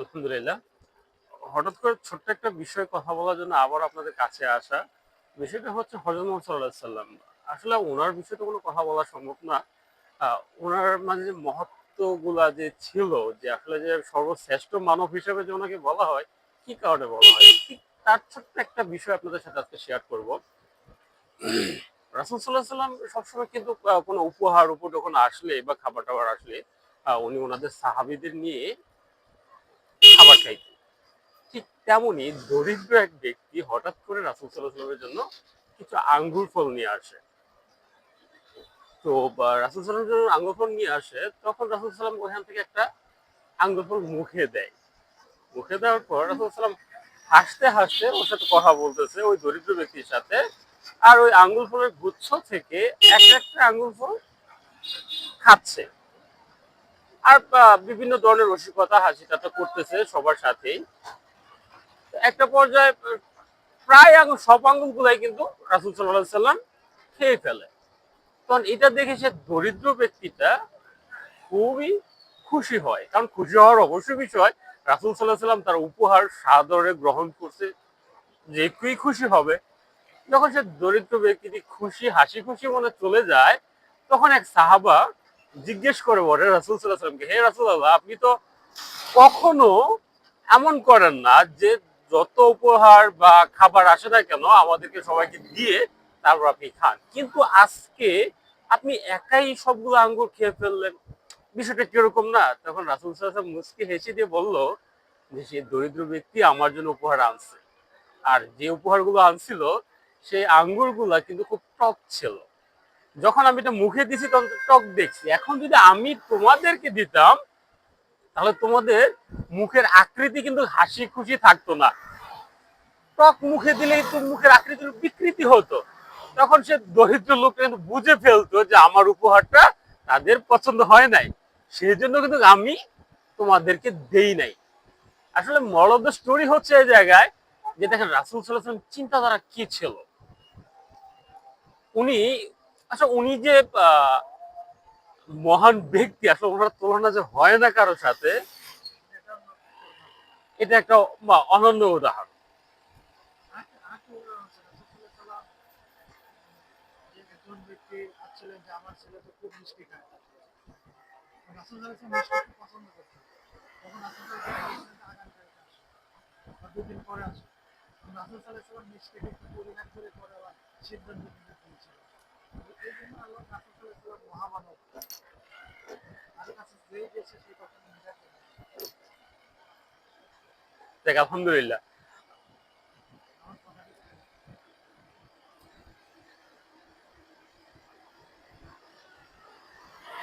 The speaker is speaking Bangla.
আলহামদুলিল্লাহ। হঠাৎ করে ছোট্ট একটা বিষয় কথা বলার জন্য আবার আপনাদের কাছে আসা। বিষয়টা হচ্ছে হজরত মোহাম্মদ সাল্লাম আসলে ওনার বিষয়ে তো কোনো কথা বলা সম্ভব না। ওনার মানে যে মহত্বগুলা যে ছিল, যে আসলে যে সর্বশ্রেষ্ঠ মানব হিসেবে যে ওনাকে বলা হয়, কি কারণে বলা হয়? ঠিক তার ছোট্ট একটা বিষয় আপনাদের সাথে আজকে শেয়ার করব। রাসুল সাল্লাহ সাল্লাম সবসময় কিন্তু কোনো উপহার উপর যখন আসলে বা খাবার টাবার আসলে উনি ওনাদের সাহাবিদের নিয়ে খাবার খাইতেন ঠিক তেমনই দরিদ্র এক ব্যক্তি হঠাৎ করে রাসুল সাল্লাহামের জন্য কিছু আঙ্গুর ফল নিয়ে আসে। তো রাসুল সাল্লাম যখন আঙ্গুর ফল নিয়ে আসে তখন রাসুল সাল্লাম ওখান থেকে একটা আঙ্গুর ফল মুখে দেয়। মুখে দেওয়ার পর রাসুল সাল্লাম হাসতে হাসতে ওর সাথে কথা বলতেছে ওই দরিদ্র ব্যক্তির সাথে। আর ওই আঙ্গুর ফলের গুচ্ছ থেকে এক একটা আঙ্গুর ফল খাচ্ছে। আর বিভিন্ন ধরনের রসিকতা হাসি ঠাট্টা করতেছে সবার সাথেই। একটা পর্যায়ে প্রায় আঙুল সব আঙ্গুল গুলাই কিন্তু রাসুল সাল্লাহ সাল্লাম খেয়ে ফেলে। তখন এটা দেখে সে দরিদ্র ব্যক্তিটা খুবই খুশি হয়। কারণ খুশি হওয়ার অবশ্যই বিষয়, রাসুল সাল্লাহ সাল্লাম তার উপহার সাদরে গ্রহণ করছে, যে কেউই খুশি হবে। যখন সে দরিদ্র ব্যক্তিটি খুশি, হাসি খুশি মনে চলে যায়, তখন এক সাহাবা জিজ্ঞেস করে বলে রাসুল সাল্লাহ সাল্লামকে হে রাসুল আল্লাহ, আপনি তো কখনো এমন করেন না যে যত উপহার বা খাবার আসে না কেন, আমাদেরকে সবাইকে দিয়ে তারপর আপনি খান। কিন্তু আজকে আপনি একাই সবগুলো আঙ্গুর খেয়ে ফেললেন। বিষয়টা কীরকম না? তখন রাসুল সাল্লাম মুসকে হেসে দিয়ে বলল, যে সে দরিদ্র ব্যক্তি আমার জন্য উপহার আনছে। আর যে উপহারগুলো আনছিল, সেই আঙ্গুরগুলা কিন্তু খুব টক ছিল। যখন আমি এটা মুখে দিছি, তখন টক দেখছি। এখন যদি আমি তোমাদেরকে দিতাম, তাহলে তোমাদের মুখের আকৃতি কিন্তু হাসি খুশি থাকতো না। টক মুখে দিলেই তো মুখের আকৃতির বিকৃতি হতো। তখন সে দরিদ্র লোকটা কিন্তু বুঝে ফেলতো যে আমার উপহারটা তাদের পছন্দ হয় নাই। সেই জন্য কিন্তু আমি তোমাদেরকে দেই নাই। আসলে মল অফ দ্য স্টোরি হচ্ছে এই জায়গায় যে দেখেন রাসুল সাল্লাম চিন্তাধারা কি ছিল? উনি আচ্ছা উনি যে মহান ব্যক্তি, আসলে ওনার তুলনা যে হয় না কারোর সাথে, এটা একটা অনন্য উদাহরণ। সিদ্ধান্ত নিতে দেখ আলহামদুলিল্লাহ।